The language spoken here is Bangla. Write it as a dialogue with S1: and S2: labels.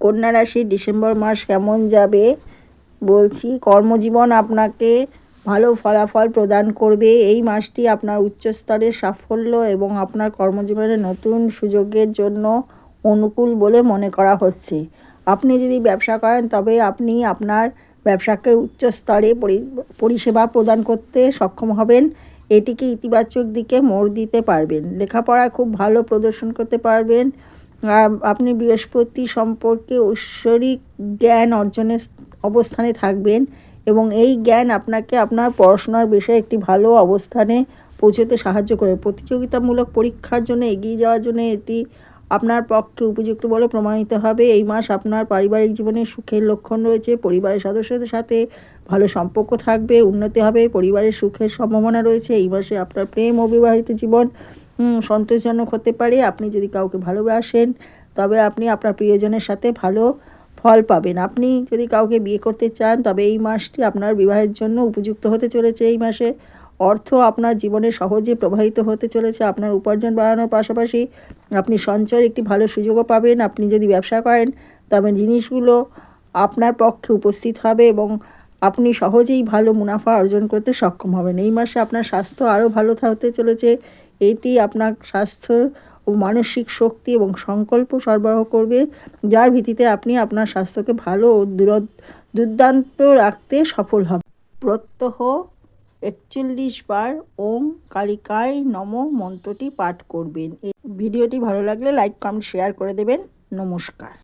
S1: কন্যা রাশি, ডিসেম্বর মাস কেমন যাবে? বলছি, কর্মজীবন আপনাকে ভালো ফলাফল প্রদান করবে। এই মাসটি আপনার উচ্চস্তরের সাফল্য এবং আপনার কর্মজীবনে নতুন সুযোগের জন্য অনুকূল বলে মনে করা হচ্ছে। আপনি যদি ব্যবসা করেন, তবে আপনি আপনার ব্যবসাকে উচ্চ স্তরে পরি- পরিষেবা প্রদান করতে সক্ষম হবেন। এটিকে ইতিবাচক দিকে মোড় দিতে পারবেন। লেখাপড়ায় খুব ভালো প্রদর্শন করতে পারবেন। আপনি বৃহস্পতি সম্পর্কে ঐশ্বরিক জ্ঞান অর্জনের অবস্থানে থাকবেন এবং এই জ্ঞান আপনাকে আপনার পড়াশোনার বিষয়ে একটি ভালো অবস্থানে পৌঁছতে সাহায্য করে প্রতিযোগিতামূলক পরীক্ষার জন্য এগিয়ে যাওয়ার জন্য এটি আপনার পক্ষে উপযুক্ত বলে প্রমাণিত হবে। এই মাস আপনার পারিবারিক জীবনে সুখের লক্ষণ রয়েছে। পরিবারের সদস্যদের সাথে ভালো সম্পর্ক থাকবে, উন্নতি হবে, পরিবারের সুখের সম্ভাবনা রয়েছে। এই মাসে আপনার প্রেম ও বিবাহিত জীবন সন্তোষজনক হতে পারে। আপনি যদি কাউকে ভালোবাসেন, তবে আপনি আপনার প্রিয়জনের সাথে ভালো ফল পাবেন। আপনি যদি কাউকে বিয়ে করতে চান, তবে এই মাসটি আপনার বিবাহের জন্য উপযুক্ত হতে চলেছে। এই মাসে অর্থ আপনার জীবনে সহজে প্রবাহিত হতে চলেছে, আপনার উপার্জন বাড়ানোর পাশাপাশি আপনি সঞ্চয়ের একটি ভালো সুযোগও পাবেন, আপনি যদি ব্যবসা করেন, তবে জিনিসগুলো আপনার পক্ষে উপস্থিত হবে এবং আপনি সহজেই ভালো মুনাফা অর্জন করতে সক্ষম হবেন। এই মাসে আপনার স্বাস্থ্য আরও ভালো হতে চলেছে, এটি আপনার স্বাস্থ্য ও মানসিক শক্তি এবং সংকল্প সরবরাহ করবে, যার ভিত্তিতে আপনি আপনার স্বাস্থ্যকে ভালো ও দূর- দুর্দান্ত রাখতে সফল হবে প্রত্যহ একচল্লিশ বার ওম কালিকায় নম মন্ত্রটি পাঠ করবেন। এই ভিডিওটি ভালো লাগলে লাইক, কমেন্ট, শেয়ার করে দেবেন। নমস্কার।